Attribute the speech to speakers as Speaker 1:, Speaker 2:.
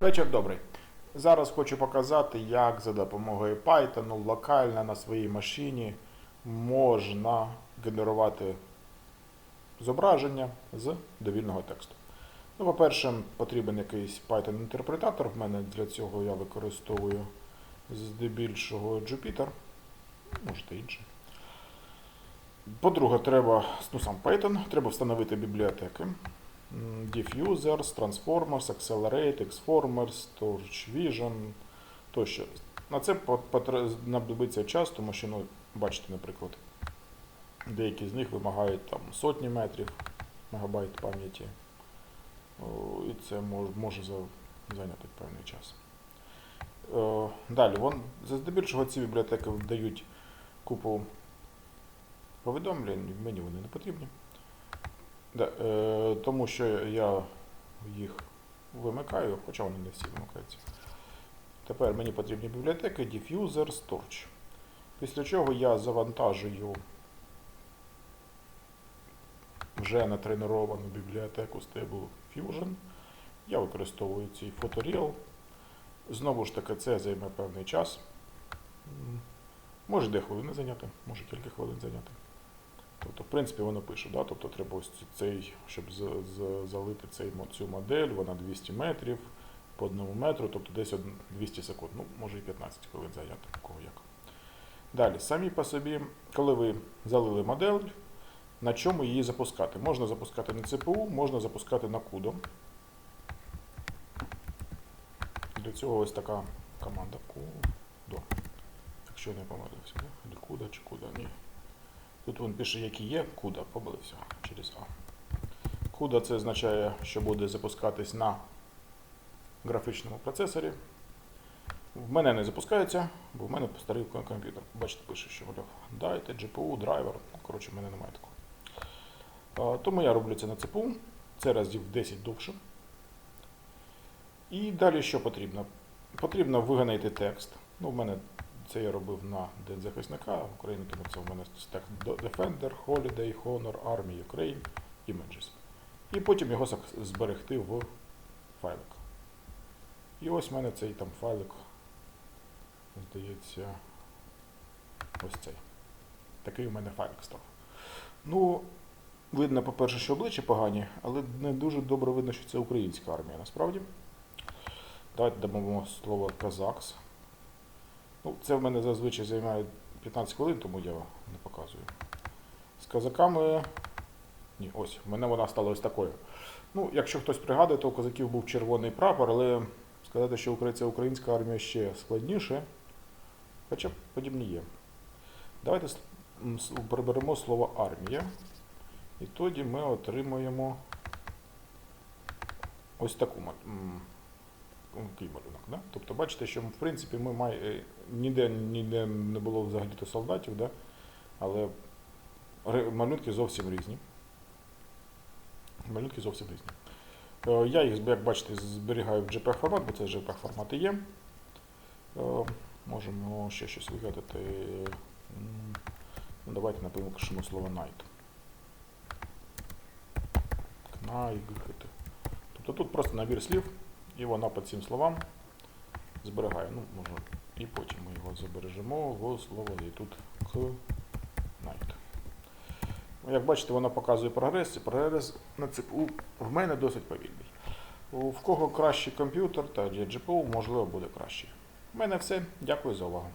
Speaker 1: Вечір добрий. Зараз хочу показати, як за допомогою Python локально на своїй машині можна генерувати зображення з довільного тексту. Ну, по-перше, потрібен якийсь Python-інтерпретатор. В мене для цього я використовую здебільшого Jupyter, можете інший. По-друге, треба ну, сам Python, треба встановити бібліотеки. Diffusers, Transformers, Accelerate, Xformers, Torch Vision тощо. На це знадобиться час, тому що, ну, бачите, наприклад, деякі з них вимагають там сотні метрів мегабайт пам'яті. І це може зайняти певний час. Е, Далі, вон, заздебільшого ці бібліотеки дають купу повідомлень, мені вони не потрібні. Да, е, тому що я їх вимикаю, хоча вони не всі вимикаються. Тепер мені потрібні бібліотеки Diffuser, Torch. Після чого я завантажую вже натреновану бібліотеку Stable Fusion. Я використовую цей Photoreal. Знову ж таки, це займе певний час. Може де хвилини зайняти, може кілька хвилин зайняти. Тобто, в принципі, воно пише, да? тобто треба ось цей, щоб залити цей, цю модель, вона 200 метрів по одному метру, тобто десь 200 секунд, ну, може і 15 хвилин зайняти, кого як. Далі, самі по собі, коли ви залили модель, на чому її запускати? Можна запускати на CPU, можна запускати на CUDO. Для цього ось така команда CUDO. Якщо я не помилився, да? Чи CUDO, ні. Тут він пише, які є, куда, помилився через А. Куда це означає, що буде запускатись на графічному процесорі. В мене не запускається, бо в мене старий комп'ютер. Бачите, пише, що мовляв, дайте GPU, драйвер. Ну, Коротше, в мене немає такого. Тому я роблю це на CPU. Це разів 10 довше. І далі що потрібно? Потрібно вигонити текст. Ну, в мене це я робив на День захисника України, тому це в мене стек Defender, Holiday, Honor, Army, Ukraine, Images. І потім його зберегти в файлик. І ось в мене цей там файлик, здається, ось цей. Такий у мене файлик став. Ну, видно, по-перше, що обличчя погані, але не дуже добре видно, що це українська армія насправді. Давайте дамо слово Казакс. Ну, це в мене зазвичай займає 15 хвилин, тому я не показую. З казаками. Ні, ось, в мене вона стала ось такою. Ну, якщо хтось пригадує, то у козаків був червоний прапор, але сказати, що це українська армія ще складніше. Хоча подібні є. Давайте приберемо слово армія. І тоді ми отримаємо ось таку такий малюнок. Да? Тобто бачите, що в принципі ми май... е, ніде, ніде не було взагалі-то солдатів, да? але малюнки зовсім різні. Малюнки зовсім різні. Е, Я їх, як бачите, зберігаю в JPEG формат, бо це JPEG формат і є. Е, Можемо ще щось вигадати. Ну, давайте напишемо слово night. Тобто тут просто набір слів, і вона по цим словам зберігає. Ну, може, і потім ми його збережемо в слово і тут к night. Як бачите, вона показує прогрес, і прогрес на цепу в мене досить повільний. В кого кращий комп'ютер та GPU, можливо, буде кращий. У мене все. Дякую за увагу.